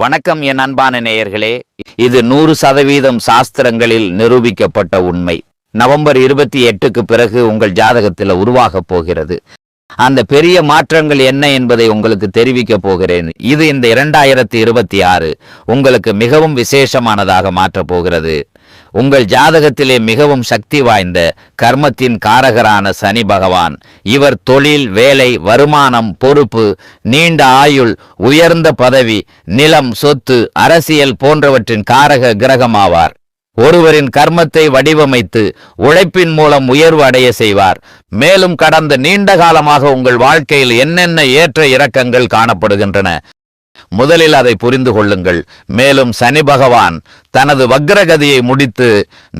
வணக்கம் என் அன்பான நேயர்களே. இது நூறு சதவீதம் சாஸ்திரங்களில் நிரூபிக்கப்பட்ட உண்மை. நவம்பர் இருபத்தி எட்டுக்கு பிறகு உங்கள் ஜாதகத்தில் உருவாகப் போகிறது. அந்த பெரிய மாற்றங்கள் என்ன என்பதை உங்களுக்கு தெரிவிக்க போகிறேன். இது இந்த இரண்டாயிரத்தி இருபத்தி ஆறு. உங்களுக்கு மிகவும் விசேஷமானதாக மாற்றப் போகிறது. உங்கள் ஜாதகத்திலே மிகவும் சக்தி வாய்ந்த கர்மத்தின் காரகரான சனி பகவான். இவர் தொழில் வேலை வருமானம் பொறுப்பு நீண்ட ஆயுள் உயர்ந்த பதவி நிலம் சொத்து அரசியல் போன்றவற்றின் காரக கிரகமாவார். ஒருவரின் கர்மத்தை வடிவமைத்து உழைப்பின் மூலம் உயர்வு அடைய செய்வார். மேலும் கடந்த நீண்ட காலமாக உங்கள் வாழ்க்கையில் என்னென்ன ஏற்ற இறக்கங்கள் காணப்படுகின்றன? முதலில் அதை புரிந்து கொள்ளுங்கள். மேலும் சனி பகவான் தனது வக்ரகதியை முடித்து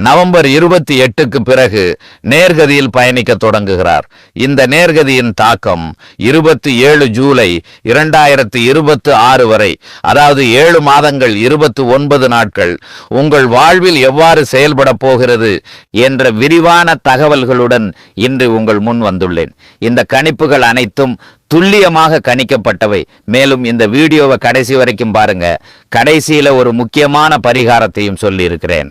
நவம்பர் இருபத்தி எட்டுக்கு பிறகு நேர்கதியில் பயணிக்க தொடங்குகிறார். இந்த நேர்கதியின் தாக்கம் இருபத்தி ஏழு ஜூலை இரண்டாயிரத்தி இருபத்தி ஆறு வரை அதாவது ஏழு மாதங்கள் இருபத்தி ஒன்பது நாட்கள் உங்கள் வாழ்வில் எவ்வாறு செயல்பட போகிறது என்ற விரிவான தகவல்களுடன் இன்று உங்கள் முன் வந்துள்ளேன். இந்த கணிப்புகள் அனைத்தும் துல்லியமாக கணிக்கப்பட்டவை. மேலும் இந்த வீடியோவை கடைசி வரைக்கும் பாருங்க. கடைசியில ஒரு முக்கியமான பரிகாரத்தையும் சொல்லியிருக்கிறேன்.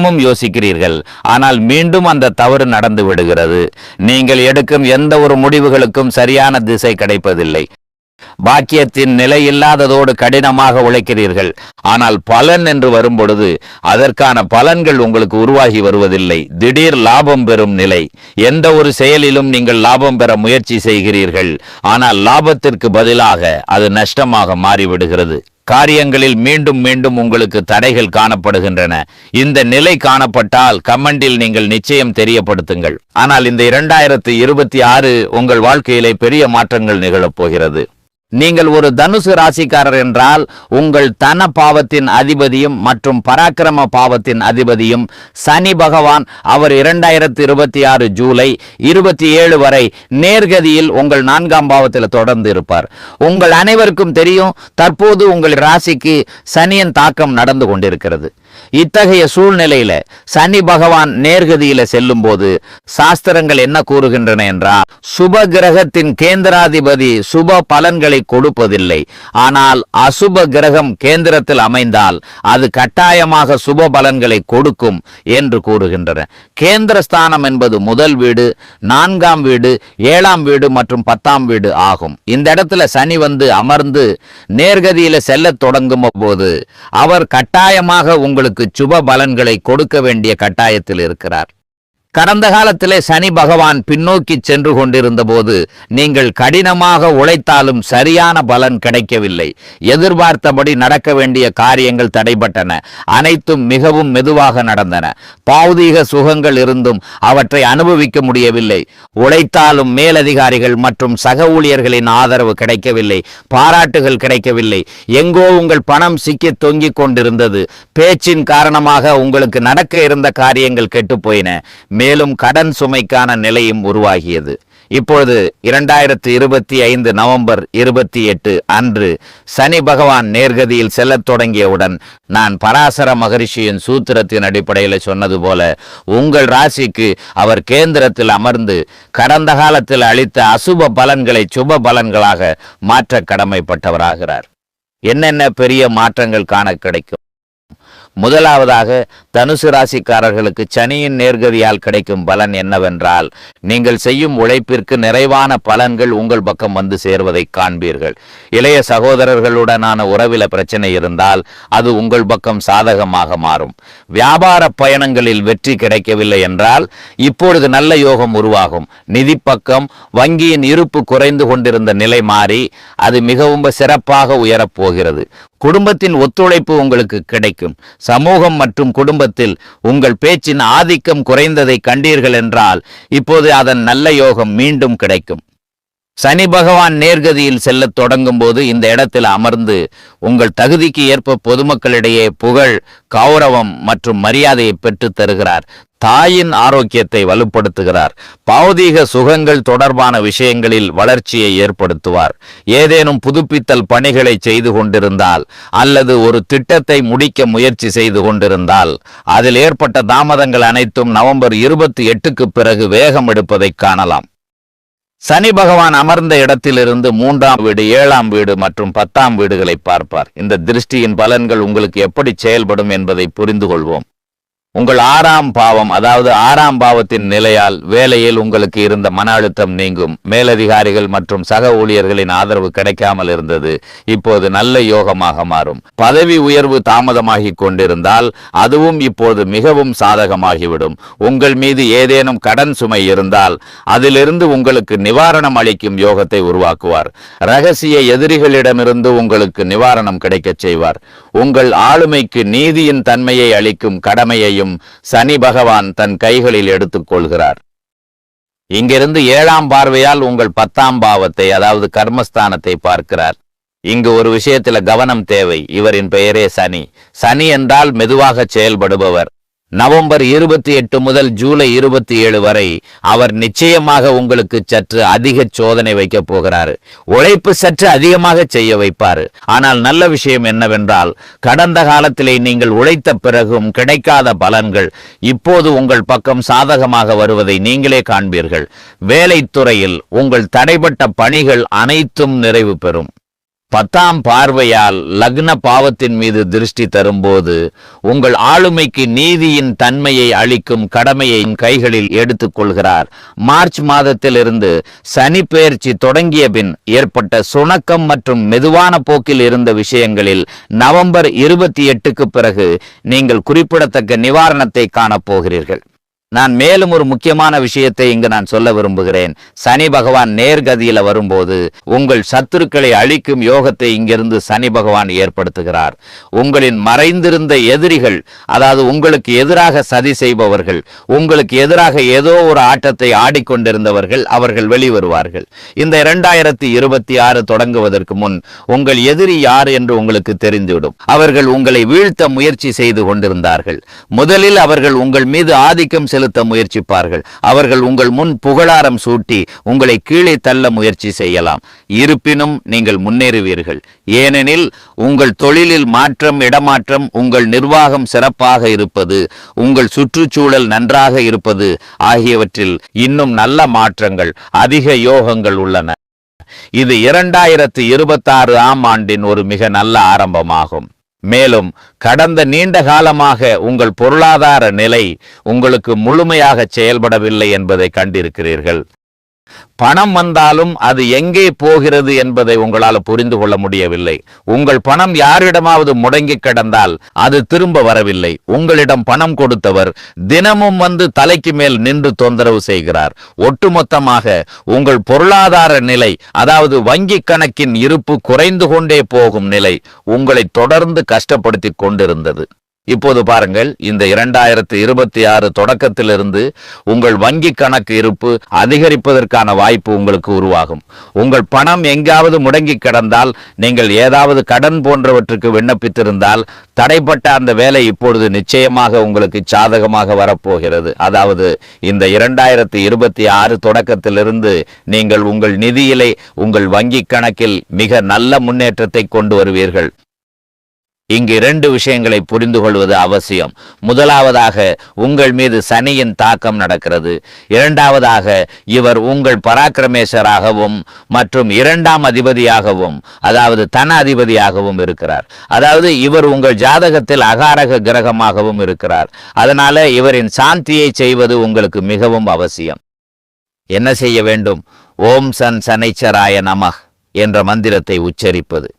தினமும் யோசிக்கிறீர்கள். ஆனால் மீண்டும் அந்த தவறு நடந்து விடுகிறது. நீங்கள் எடுக்கும் எந்த ஒரு முடிவுகளுக்கும் சரியான திசை கிடைப்பதில்லை. பாக்கியத்தின் நிலை இல்லாததோடு கடினமாக உழைக்கிறீர்கள். ஆனால் பலன் என்று வரும்பொழுது அதற்கான பலன்கள் உங்களுக்கு உருவாகி வருவதில்லை. திடீர் லாபம் பெறும் நிலை. எந்த ஒரு செயலிலும் நீங்கள் லாபம் பெற முயற்சி செய்கிறீர்கள். ஆனால் லாபத்திற்கு பதிலாக அது நஷ்டமாக மாறிவிடுகிறது. காரியங்களில் மீண்டும் மீண்டும் உங்களுக்கு தடைகள் காணப்படுகின்றன. இந்த நிலை காணப்பட்டால் கமெண்டில் நீங்கள் நிச்சயம் தெரியப்படுத்துங்கள். ஆனால் இந்த இரண்டாயிரத்தி இருபத்தி ஆறு உங்கள் வாழ்க்கையிலே பெரிய மாற்றங்கள் நிகழப்போகிறது நீங்கள் ஒரு தனுசு ராசிக்காரர் என்றால் உங்கள் தன பாவத்தின் அதிபதியும் மற்றும் பராக்கிரம பாவத்தின் அதிபதியும் சனி பகவான் அவர் இரண்டாயிரத்தி இருபத்தி ஆறு ஜூலை இருபத்தி ஏழு வரை நேர்கதியில் உங்கள் நான்காம் பாவத்தில் தொடர்ந்து இருப்பார் உங்கள் அனைவருக்கும் தெரியும் தற்போது உங்கள் ராசிக்கு சனியின் தாக்கம் நடந்து கொண்டிருக்கிறது. இத்தகைய சூழ்நிலையில சனி பகவான் நேர்கதியில செல்லும் போது சாஸ்திரங்கள் என்ன கூறுகின்றன என்றால் சுப கிரகத்தின் கேந்திராதிபதி சுப பலன்களை கொடுப்பதில்லை. ஆனால் அசுப கிரகம் கேந்திரத்தில் அமைந்தால் அது கட்டாயமாக சுப பலன்களை கொடுக்கும் என்று கூறுகின்றன. கேந்திரஸ்தானம் என்பது முதல் வீடு நான்காம் வீடு ஏழாம் வீடு மற்றும் பத்தாம் வீடு ஆகும். இந்த இடத்துல சனி வந்து அமர்ந்து நேர்கதியில செல்ல தொடங்கும் போது அவர் கட்டாயமாக உங்கள் உங்களுக்கு சுப பலன்களை கொடுக்க வேண்டிய கட்டாயத்தில் இருக்கிறார். கடந்த காலத்திலே சனி பகவான் பின்னோக்கி சென்று கொண்டிருந்த போது நீங்கள் கடினமாக உழைத்தாலும் சரியான பலன் கிடைக்கவில்லை. எதிர்பார்த்தபடி நடக்க வேண்டிய காரியங்கள் தடைபட்டன. அனைத்தும் மிகவும் மெதுவாக நடந்தன. பாவதீக சுகங்கள் இருந்தும் அவற்றை அனுபவிக்க முடியவில்லை. உழைத்தாலும் மேலதிகாரிகள் மற்றும் சக ஊழியர்களின் ஆதரவு கிடைக்கவில்லை. பாராட்டுகள் கிடைக்கவில்லை. எங்கோ உங்கள் பணம் சிக்கி தொங்கிக் கொண்டிருந்தது. பேச்சின் காரணமாக உங்களுக்கு நடக்க இருந்த காரியங்கள் கெட்டுப்போயின மேலும் கடன் சுமைக்கான நிலையும் உருவாகியது. இப்பொழுது இரண்டாயிரத்தி இருபத்தி ஐந்து நவம்பர் இருபத்தி எட்டு அன்று சனி பகவான் நேர்கதியில் செல்லத் தொடங்கியவுடன் நான் பராசர மகரிஷியின் சூத்திரத்தின் அடிப்படையில் சொன்னது போல உங்கள் ராசிக்கு அவர் கேந்திரத்தில் அமர்ந்து கடந்த காலத்தில் அளித்த அசுப பலன்களை சுப பலன்களாக மாற்ற கடமைப்பட்டவராகிறார். என்னென்ன பெரிய மாற்றங்கள் காண கிடைக்கும்? முதலாவதாக தனுசு ராசிக்காரர்களுக்கு சனியின் நேர்கதியால் கிடைக்கும் பலன் என்னவென்றால் நீங்கள் செய்யும் உழைப்பிற்கு நிறைவான பலன்கள் உங்கள் பக்கம் வந்து சேர்வதை காண்பீர்கள். இளைய சகோதரர்களுடனான உறவில பிரச்சனை இருந்தால் அது உங்கள் பக்கம் சாதகமாக மாறும். வியாபார பயணங்களில் வெற்றி கிடைக்கவில்லை என்றால் இப்பொழுது நல்ல யோகம் உருவாகும். நிதி பக்கம் வங்கியின் இருப்பு குறைந்து கொண்டிருந்த நிலை மாறி அது மிகவும் சிறப்பாக உயரப் போகிறது. குடும்பத்தின் ஒத்துழைப்பு உங்களுக்கு கிடைக்கும். சமூகம் மற்றும் குடும்பத்தில் உங்கள் பேச்சின் ஆதிக்கம் குறைந்ததை கண்டீர்கள் என்றால் இப்போது அதன் நல்ல யோகம் மீண்டும் கிடைக்கும். சனி பகவான் நேர்கதியில் செல்லத் தொடங்கும் போது இந்த இடத்தில் அமர்ந்து உங்கள் தகுதிக்கு ஏற்ப பொதுமக்களிடையே புகழ் கௌரவம் மற்றும் மரியாதையை பெற்றுத் தருகிறார். தாயின் ஆரோக்கியத்தை வலுப்படுத்துகிறார். பௌதீக சுகங்கள் தொடர்பான விஷயங்களில் வளர்ச்சியை ஏற்படுத்துவார். ஏதேனும் புதுப்பித்தல் பணிகளை செய்து கொண்டிருந்தால் அல்லது ஒரு திட்டத்தை முடிக்க முயற்சி செய்து கொண்டிருந்தால் அதில் ஏற்பட்ட தாமதங்கள் அனைத்தும் நவம்பர் இருபத்தி எட்டுக்கு பிறகு வேகம் எடுப்பதை காணலாம். சனி பகவான் அமர்ந்த இடத்திலிருந்து மூன்றாம் வீடு ஏழாம் வீடு மற்றும் பத்தாம் வீடுகளை பார்ப்பார். இந்த திருஷ்டியின் பலன்கள் உங்களுக்கு எப்படி செயல்படும் என்பதை புரிந்து கொள்வோம் உங்கள் ஆறாம் பாவம் அதாவது ஆறாம் பாவத்தின் நிலையால் வேலையில் உங்களுக்கு இருந்த மன அழுத்தம் நீங்கும். மேலதிகாரிகள் மற்றும் சக ஊழியர்களின் ஆதரவு கிடைக்காமல் இருந்தது. இப்போது நல்ல யோகமாக மாறும். பதவி உயர்வு தாமதமாகி கொண்டிருந்தால் அதுவும் இப்போது மிகவும் சாதகமாகிவிடும். உங்கள் மீது ஏதேனும் கடன் சுமை இருந்தால் அதிலிருந்து உங்களுக்கு நிவாரணம் அளிக்கும் யோகத்தை உருவாக்குவார். ரகசிய எதிரிகளிடமிருந்து உங்களுக்கு நிவாரணம் கிடைக்கச் செய்வார். உங்கள் ஆளுமைக்கு நீதியின் தன்மையை அளிக்கும் கடமையை கடமையையும் சனி பகவான் தன் கைகளில் எடுத்துக் கொள்கிறார். இங்கிருந்து ஏழாம் பார்வையால் உங்கள் பத்தாம் பாவத்தை அதாவது கர்மஸ்தானத்தை பார்க்கிறார். இங்கு ஒரு விஷயத்துல கவனம் தேவை. இவரின் பெயரே சனி. சனி என்றால் மெதுவாக செயல்படுபவர். நவம்பர் இருபத்தி எட்டு முதல் ஜூலை இருபத்தி ஏழு வரை அவர் நிச்சயமாக உங்களுக்கு சற்று அதிக சோதனை வைக்கப் போகிறார். உழைப்பு சற்று அதிகமாக செய்ய வைப்பார். ஆனால் நல்ல விஷயம் என்னவென்றால் கடந்த காலத்திலே நீங்கள் உழைத்த பிறகும் கிடைக்காத பலன்கள் இப்போது உங்கள் பக்கம் சாதகமாக வருவதை நீங்களே காண்பீர்கள். வேலைத்துறையில் உங்கள் தடைப்பட்ட பணிகள் அனைத்தும் நிறைவு பெறும். பத்தாம் பார்வையால் லக்ன பாவத்தின் மீது திருஷ்டி தரும்போது உங்கள் ஆளுமைக்கு நீதியின் தன்மையை அளிக்கும் கடமையை கைகளில் எடுத்துக்கொள்கிறார் மார்ச் மாதத்திலிருந்து சனி பெயர்ச்சி தொடங்கிய பின் ஏற்பட்ட சுணக்கம் மற்றும் மெதுவான போக்கில் இருந்த விஷயங்களில் நவம்பர் இருபத்தி எட்டுக்கு பிறகு நீங்கள் குறிப்பிடத்தக்க நிவாரணத்தை காணப் போகிறீர்கள். நான் மேலும் ஒரு முக்கியமான விஷயத்தை இங்கு நான் சொல்ல விரும்புகிறேன். சனி பகவான் நேர்கதியில வரும்போது உங்கள் சத்துருக்களை அழிக்கும் யோகத்தை இங்கிருந்து சனி பகவான் ஏற்படுத்துகிறார். உங்களின் மறைந்திருந்த எதிரிகள் அதாவது உங்களுக்கு எதிராக சதி செய்பவர்கள் உங்களுக்கு எதிராக ஏதோ ஒரு ஆட்டத்தை ஆடிக்கொண்டிருந்தவர்கள் அவர்கள் வெளிவருவார்கள். இந்த இரண்டாயிரத்தி இருபத்தி ஆறு தொடங்குவதற்கு முன் உங்கள் எதிரி யார் என்று உங்களுக்கு தெரிந்துவிடும். அவர்கள் உங்களை வீழ்த்த முயற்சி செய்து கொண்டிருந்தார்கள். முதலில் அவர்கள் உங்கள் மீது ஆதிக்கம் செலுத்த செலுத்த முயற்சிப்பார்கள். அவர்கள் உங்கள் முன் புகழாரம் சூட்டி உங்களை கீழே தள்ள முயற்சி செய்யலாம். இருப்பினும் நீங்கள் முன்னேறுவீர்கள். ஏனெனில் உங்கள் தொழிலில் மாற்றம் இடமாற்றம் உங்கள் நிர்வாகம் சிறப்பாக இருப்பது உங்கள் சுற்றுச்சூழல் நன்றாக இருப்பது ஆகியவற்றில் இன்னும் நல்ல மாற்றங்கள் அதிக யோகங்கள் உள்ளன. இது இரண்டாயிரத்து இருபத்தாறு ஆம் ஆண்டின் ஒரு மிக நல்ல ஆரம்பமாகும். மேலும் கடந்த நீண்ட காலமாக உங்கள் பொருளாதார நிலை உங்களுக்கு முழுமையாக செயல்படவில்லை என்பதை கண்டிருக்கிறீர்கள். பணம் வந்தாலும் அது எங்கே போகிறது என்பதை உங்களால் புரிந்து கொள்ள முடியவில்லை. உங்கள் பணம் யாரிடமாவது முடங்கி கிடந்தால் அது திரும்ப வரவில்லை. உங்களிடம் பணம் கொடுத்தவர் தினமும் வந்து தலைக்கு மேல் நின்று தொந்தரவு செய்கிறார். ஒட்டுமொத்தமாக உங்கள் பொருளாதார நிலை அதாவது வங்கி கணக்கின் இருப்பு குறைந்து கொண்டே போகும் நிலை உங்களை தொடர்ந்து கஷ்டப்படுத்தி கொண்டிருந்தது. இப்போது பாருங்கள் இந்த இரண்டாயிரத்தி இருபத்தி ஆறு தொடக்கத்திலிருந்து உங்கள் வங்கி கணக்கு இருப்பு அதிகரிப்பதற்கான வாய்ப்பு உங்களுக்கு உருவாகும். உங்கள் பணம் எங்காவது முடங்கி கிடந்தால் நீங்கள் ஏதாவது கடன் போன்றவற்றுக்கு விண்ணப்பித்திருந்தால் தடைப்பட்ட அந்த வேலை இப்பொழுது நிச்சயமாக உங்களுக்கு சாதகமாக வரப்போகிறது. அதாவது இந்த இரண்டாயிரத்தி இருபத்தி ஆறு தொடக்கத்திலிருந்து நீங்கள் உங்கள் நிதியிலே உங்கள் வங்கி கணக்கில் மிக நல்ல முன்னேற்றத்தை கொண்டு வருவீர்கள். இங்கு இரண்டு விஷயங்களை புரிந்து கொள்வது அவசியம். முதலாவதாக உங்கள் மீது சனியின் தாக்கம் நடக்கிறது. இரண்டாவதாக இவர் உங்கள் பராக்கிரமேசராகவும் மற்றும் இரண்டாம் அதிபதியாகவும் அதாவது தன அதிபதியாகவும் இருக்கிறார். அதாவது இவர் உங்கள் ஜாதகத்தில் அகாரக கிரகமாகவும் இருக்கிறார். அதனால இவரின் சாந்தியை செய்வது உங்களுக்கு மிகவும் அவசியம். என்ன செய்ய வேண்டும்? ஓம் சன் சனைச்சராய நம என்ற மந்திரத்தை உச்சரிப்பது.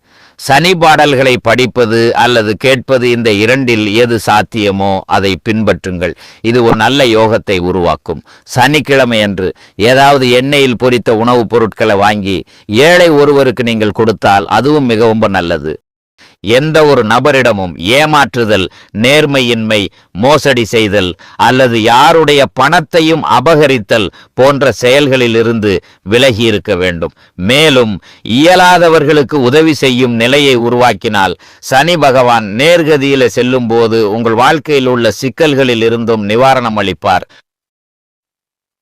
சனி பாடல்களை படிப்பது அல்லது கேட்பது இந்த இரண்டில் எது சாத்தியமோ அதை பின்பற்றுங்கள். இது ஒரு நல்ல யோகத்தை உருவாக்கும். சனிக்கிழமை அன்று ஏதாவது எண்ணெயில் பொரித்த உணவுப் பொருட்களை வாங்கி ஏழை ஒருவருக்கு நீங்கள் கொடுத்தால் அதுவும் மிகவும் நல்லது. எந்த ஒரு நபரிடமும் ஏமாற்றுதல் நேர்மையின்மை மோசடி செய்தல் அல்லது யாருடைய பணத்தையும் அபகரித்தல் போன்ற செயல்களிலிருந்து விலகி இருக்க வேண்டும். மேலும் இயலாதவர்களுக்கு உதவி செய்யும் நிலையை உருவாக்கினால் சனி பகவான் நேர்கதியில செல்லும் போது உங்கள் வாழ்க்கையில் உள்ள சிக்கல்களில் இருந்தும் நிவாரணம் அளிப்பார்.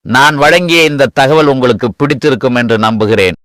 நான் வழங்கிய இந்த தகவல் உங்களுக்கு பிடித்திருக்கும் என்று நம்புகிறேன்.